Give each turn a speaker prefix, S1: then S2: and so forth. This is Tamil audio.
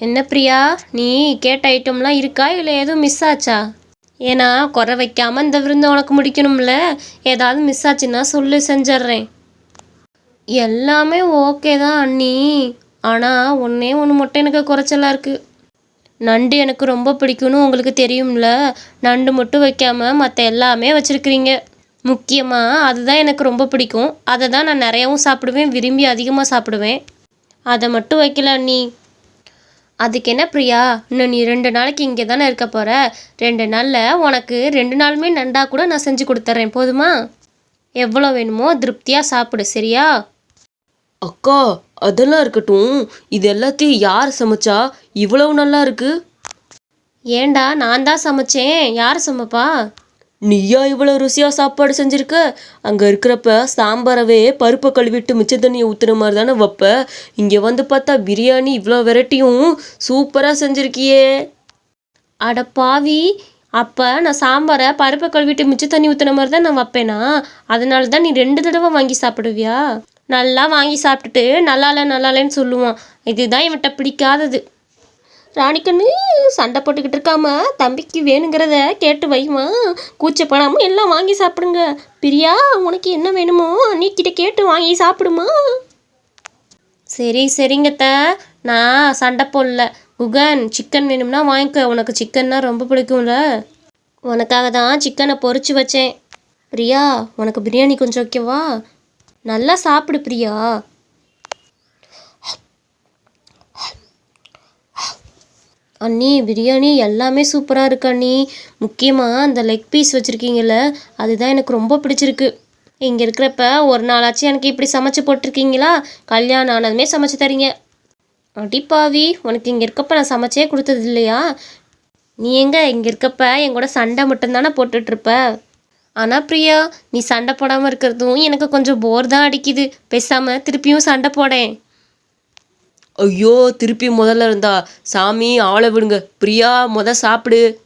S1: என்ன பிரியா? நீ கேட்ட ஐட்டம்லாம் இருக்கா? இல்லை எதுவும் மிஸ் ஆச்சா? ஏன்னா குறை வைக்காமல் இந்த விருந்து உனக்கு முடிக்கணும்ல. ஏதாவது மிஸ் ஆச்சுன்னா சொல்லு செஞ்சிட்றேன். எல்லாமே ஓகே தான் அண்ணி. ஆனால் ஒன்றே ஒன்று மட்டும் எனக்கு குறைச்சலாக இருக்குது நண்டு எனக்கு ரொம்ப பிடிக்கும்னு உங்களுக்கு தெரியும்ல. நண்டு மட்டும் வைக்காமல் மற்ற எல்லாமே வச்சுருக்கிறீங்க. முக்கியமாக அதுதான் எனக்கு ரொம்ப பிடிக்கும். அதை தான் நான் நிறையாவும் சாப்பிடுவேன் விரும்பி அதிகமாக சாப்பிடுவேன். அதை மட்டும் வைக்கல அண்ணி. அதுக்கு என்ன பிரியா? இன்னும் நீ ரெண்டு நாளைக்கு இங்கே தானே இருக்க போகிற ரெண்டு நாளில் உனக்கு ரெண்டு நாளுமே நண்டா கூட நான் செஞ்சு கொடுத்துட்றேன் போதுமா? எவ்வளோ வேணுமோ திருப்தியாக சாப்பிடு சரியா?
S2: அக்கா அதெல்லாம் இருக்கட்டும். இது எல்லாத்தையும் யார் சமைச்சா? இவ்வளவு நல்லா இருக்கு.
S1: ஏண்டா நான் தான் சமைச்சேன். யார் சமைப்பா?
S2: நீயா இவ்வளோ ருசியாக சாப்பாடு செஞ்சுருக்க? அங்கே இருக்கிறப்ப சாம்பாரவே பருப்பை கழுவிட்டு மிச்ச தண்ணியை ஊற்றுன மாதிரி தானே வைப்ப? இங்கே வந்து பார்த்தா பிரியாணி இவ்வளோ வெரைட்டியும் சூப்பராக செஞ்சுருக்கியே.
S1: அட பாவி அப்போ நான் சாம்பாரை பருப்பை கழுவிட்டு மிச்ச தண்ணி ஊற்றுன மாதிரி தான் நான் வைப்பேனா? அதனால தான் நீ ரெண்டு தடவை வாங்கி சாப்பிடுவியா? நல்லா வாங்கி சாப்பிட்டுட்டு நல்லா இல்லை நல்லா இல்லைன்னு சொல்லுவான். இதுதான் இவன்கிட்ட பிடிக்காதது. ராணிக்கண்ணு சண்டை போட்டுக்கிட்டு இருக்காம தம்பிக்கு வேணுங்கிறத கேட்டு வைமா கூச்சப்படாமல் எல்லாம் வாங்கி சாப்பிடுங்க. பிரியா உனக்கு என்ன வேணுமோ அன்னிக்கிட்ட கேட்டு வாங்கி சாப்பிடுமா? சரி சரிங்கத்த நான் சண்டை போடல. குகன் சிக்கன் வேணும்னா வாங்கிக்க. உனக்கு சிக்கன்னா ரொம்ப பிடிக்கும்ல. உனக்காக தான் சிக்கனை பொறிச்சு வச்சேன். பிரியா உனக்கு பிரியாணி கொஞ்சம் ஓகேவா நல்லா சாப்பிடு பிரியா. அண்ணி பிரியாணி எல்லாமே சூப்பராக இருக்கு அண்ணி. முக்கியமாக அந்த லெக் பீஸ் வச்சுருக்கீங்கல்ல அதுதான் எனக்கு ரொம்ப பிடிச்சிருக்கு. இங்கே இருக்கிறப்ப ஒரு நாளாச்சும் எனக்கு இப்படி சமைச்சு போட்டிருக்கீங்களா? கல்யாணம் ஆனதுமே சமைச்சு தரீங்க. அடிப்பாவி உனக்கு இங்கே இருக்கப்ப நான் சமைச்சே கொடுத்தது இல்லையா? நீ எங்க இங்கே இருக்கப்ப என் கூட சண்டை மட்டும்தானே போட்டுட்ருப்ப? ஆனால் பிரியா நீ சண்டை போடாமல் இருக்கிறதும் எனக்கு கொஞ்சம் போர் தான் அடிக்குது. பேசாமல் திருப்பியும் சண்டை போடேன்.
S2: ஐயோ திருப்பி முதல்ல இருந்தா சாமி ஆளை விடுங்க. பிரியா முத சாப்பிடு.